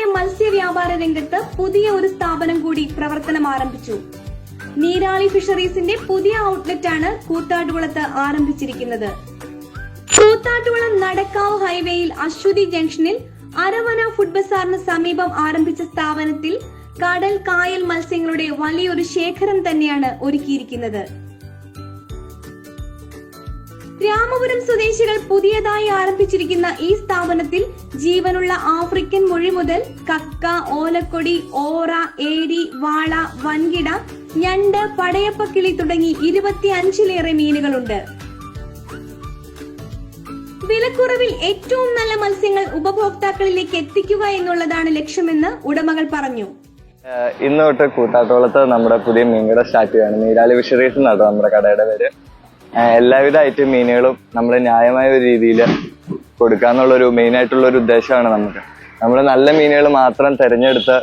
കേരളത്തിലെ മത്സ്യ വ്യാപാര രംഗത്ത് പുതിയ ഒരു സ്ഥാപനം കൂടി പ്രവർത്തനം ആരംഭിച്ചു. നീരാളി ഫിഷറീസിന്റെ പുതിയ ഔട്ട്ലെറ്റ് ആണ് കൂത്താട്ടുകുളത്ത് ആരംഭിച്ചിരിക്കുന്നത്. കൂത്താട്ടുകുളം നടക്കാവ് ഹൈവേയിൽ അശ്വതി ജംഗ്ഷനിൽ അരവന ഫുഡ് ബസാറിന് സമീപം ആരംഭിച്ച സ്ഥാപനത്തിൽ കടൽ കായൽ മത്സ്യങ്ങളുടെ വലിയൊരു ശേഖരം തന്നെയാണ് ഒരുക്കിയിരിക്കുന്നത്. രാമപുരം സ്വദേശികൾ പുതിയതായി ആരംഭിച്ചിരിക്കുന്ന ഈ സ്ഥാപനത്തിൽ ജീവനുള്ള ആഫ്രിക്കൻ മൊഴി മുതൽ കക്ക ഓലക്കൊടി ഓറ ഏരി വാള വൻകിട ഞണ്ട് പടയപ്പക്കിളി തുടങ്ങി ഇരുപത്തി അഞ്ചിലേറെ മീനുകളുണ്ട്. വിലക്കുറവിൽ ഏറ്റവും നല്ല മത്സ്യങ്ങൾ ഉപഭോക്താക്കളിലേക്ക് എത്തിക്കുക എന്നുള്ളതാണ് ലക്ഷ്യമെന്ന് ഉടമകൾ പറഞ്ഞു. ഇന്ന് തൊട്ട് കൂട്ടാത്തോളത്ത് നമ്മുടെ പുതിയ മീൻകട സ്റ്റാർട്ട് ചെയ്യാണ് നീരാളി ഫിഷറീസ് എന്നാണ് നമ്മുടെ കടയുടെ പേര്. എല്ലാവിധ ഐറ്റം മീനുകളും നമ്മൾ ന്യായമായ ഒരു രീതിയിൽ കൊടുക്കാന്നുള്ളൊരു മെയിൻ ആയിട്ടുള്ള ഒരു ഉദ്ദേശമാണ് നമുക്ക്. നമ്മൾ നല്ല മീനുകൾ മാത്രം തിരഞ്ഞെടുത്ത്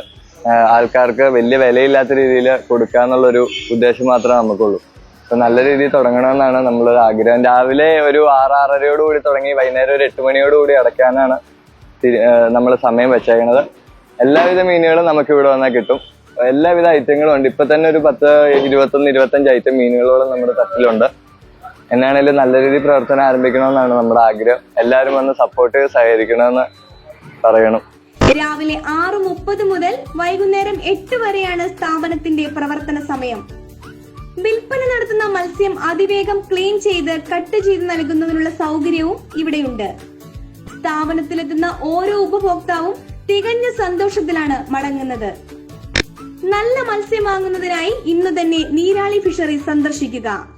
ആൾക്കാർക്ക് വലിയ വിലയില്ലാത്ത രീതിയിൽ കൊടുക്കുക എന്നുള്ളൊരു ഉദ്ദേശം മാത്രമേ നമുക്കുള്ളൂ. അപ്പൊ നല്ല രീതിയിൽ തുടങ്ങണമെന്നാണ് നമ്മളൊരു ആഗ്രഹം. രാവിലെ ഒരു ആറ് ആറരയോട് കൂടി തുടങ്ങി വൈകുന്നേരം ഒരു എട്ട് മണിയോട് കൂടി അടയ്ക്കാനാണ് നമ്മൾ സമയം വെച്ചേക്കുന്നത് എല്ലാവിധ മീനുകളും നമുക്ക് ഇവിടെ വന്നാൽ കിട്ടും. എല്ലാവിധ ഐറ്റങ്ങളും ഉണ്ട്. ഇപ്പൊ തന്നെ ഒരു പത്ത് ഇരുപത്തൊന്ന് ഇരുപത്തഞ്ച് ഐറ്റം മീനുകളോളം നമ്മുടെ തട്ടിലുണ്ട്. എന്നാണേലും നല്ല രീതിയിൽ പ്രവർത്തനം ആരംഭിക്കണമെന്നാണ് നമ്മുടെ ആഗ്രഹം. എല്ലാവരും വന്ന് സപ്പോർട്ട് സഹകരിക്കണമെന്ന് പറയണം. രാവിലെ ആറ് മുപ്പത് മുതൽ വൈകുന്നേരം എട്ട് വരെയാണ് സ്ഥാപനത്തിന്റെ പ്രവർത്തന സമയം. വിൽപ്പന നടത്തുന്ന മത്സ്യം അതിവേഗം ക്ലീൻ ചെയ്ത് കട്ട് ചെയ്ത് നൽകുന്നതിനുള്ള സൗകര്യവും ഇവിടെയുണ്ട്. സ്ഥാപനത്തിലെത്തുന്ന ഓരോ ഉപഭോക്താവും തികഞ്ഞ സന്തോഷത്തിലാണ് മടങ്ങുന്നത്. നല്ല മത്സ്യം വാങ്ങുന്നതിനായി ഇന്ന് തന്നെ നീരാളി ഫിഷറി സന്ദർശിക്കുക.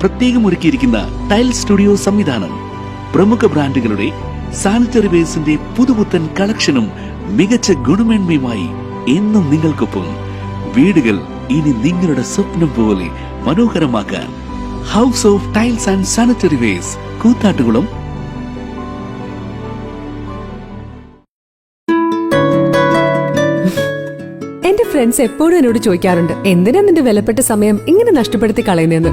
പ്രത്യേകം ഒരുക്കിയിരിക്കുന്ന ടൈൽ സ്റ്റുഡിയോ സംവിധാനം. പ്രമുഖ ബ്രാൻഡുകളുടെ സാനിറ്ററി വേസിന്റെ പുതുപുത്തൻ കളക്ഷനും മികച്ച ഗുണമേന്മയുമായി എന്നും നിങ്ങൾക്കൊപ്പം. വീടുകൾ ഇനി നിങ്ങളുടെ സ്വപ്നം പോലെ മനോഹരമാക്കാൻ house of tiles and sanitary ware Koothattukulam. എന്റെ ഫ്രണ്ട്സ് എപ്പോഴും എന്നോട് ചോദിക്കാറുണ്ട് എന്തിനാ നിന്റെ വിലപ്പെട്ട സമയം ഇങ്ങനെ നഷ്ടപ്പെടുത്തി കളയുന്നതെന്ന്?